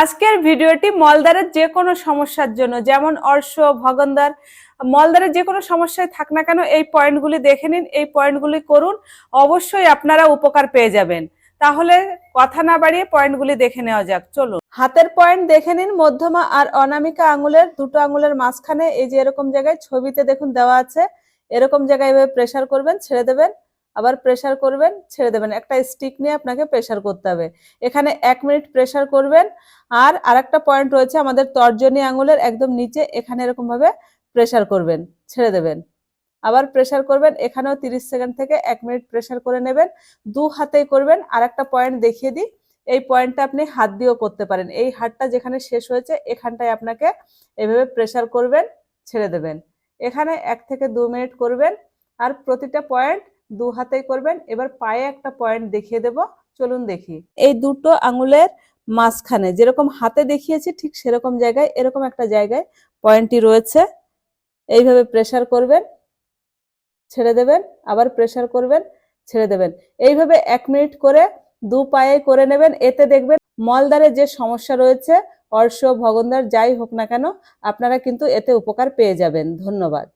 আজকের ভিডিওটি মলদারের যে কোনো সমস্যার জন্য, যেমন অর্শ ভগন্দার মলদারের যে কোনো সমস্যায় থাক না কেন এই পয়েন্টগুলি দেখে নিন, এই পয়েন্টগুলি করুন, অবশ্যই আপনারা উপকার পেয়ে যাবেন। তাহলে কথা না বাড়িয়ে পয়েন্টগুলি দেখে নেওয়া যাক, চলুন। হাতের পয়েন্ট দেখে নিন, মধ্যমা আর অনামিকা আঙুলের, দুটো আঙুলের মাঝখানে, এই যে এরকম জায়গায় ছবিতে দেখুন দেওয়া আছে, এরকম জায়গায় এভাবে প্রেশার করবেন, ছেড়ে দেবেন। আবার প্রেসার করবেন, ছেড়ে দেবেন। একটা স্টিক নিয়ে আপনাকে প্রেসার করতে হবে। এখানে এক মিনিট প্রেসার করবেন। আর আরেকটা পয়েন্ট রয়েছে আমাদের তর্জনী আঙুলের একদম নিচে, এখানে এরকম ভাবে প্রেসার করবেন, ছেড়ে দেবেন। আবার প্রেসার করবেন, এখানেও তিরিশ সেকেন্ড থেকে এক মিনিট প্রেসার করে নেবেন। দু হাতেই করবেন। আর একটা পয়েন্ট দেখিয়ে দিই। এই পয়েন্টটা আপনি হাত দিয়েও করতে পারেন। এই হাতটা যেখানে শেষ হয়েছে, এখানটায় আপনাকে এভাবে প্রেসার করবেন, ছেড়ে দেবেন। এখানে এক থেকে দু মিনিট করবেন। আর প্রতিটা পয়েন্ট দু হাতেই করবেন। এবার পায়ে একটা পয়েন্ট দেখিয়ে দেব। চলুন দেখি। এই দুটো আঙুলের মাঝখানে যেরকম হাতে দেখিয়েছি ঠিক সেরকম জায়গায়, এরকম একটা জায়গায় পয়েন্টটি রয়েছে। এইভাবে প্রেসার করবেন, ছেড়ে দেবেন, আবার প্রেসার করবেন, ছেড়ে দেবেন। এইভাবে এক মিনিট করে দু পায়ে করে নেবেন। এতে দেখবেন মলদারে যে সমস্যা রয়েছে, অর্শ ভগন্দার যাই হোক না কেন, আপনারা কিন্তু এতে উপকার পেয়ে যাবেন। ধন্যবাদ।